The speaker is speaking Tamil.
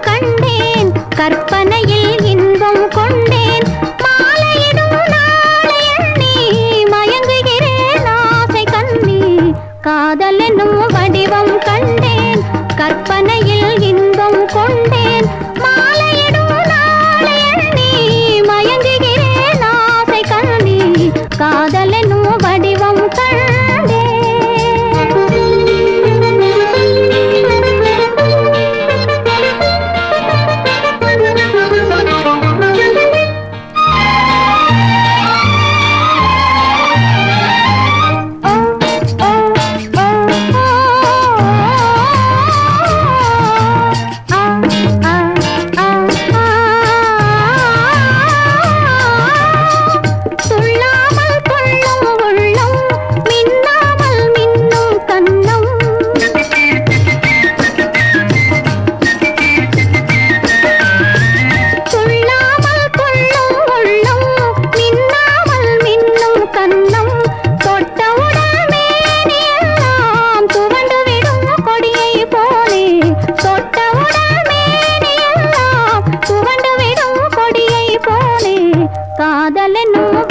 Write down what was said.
கண்டேன். கற்பனை पालनों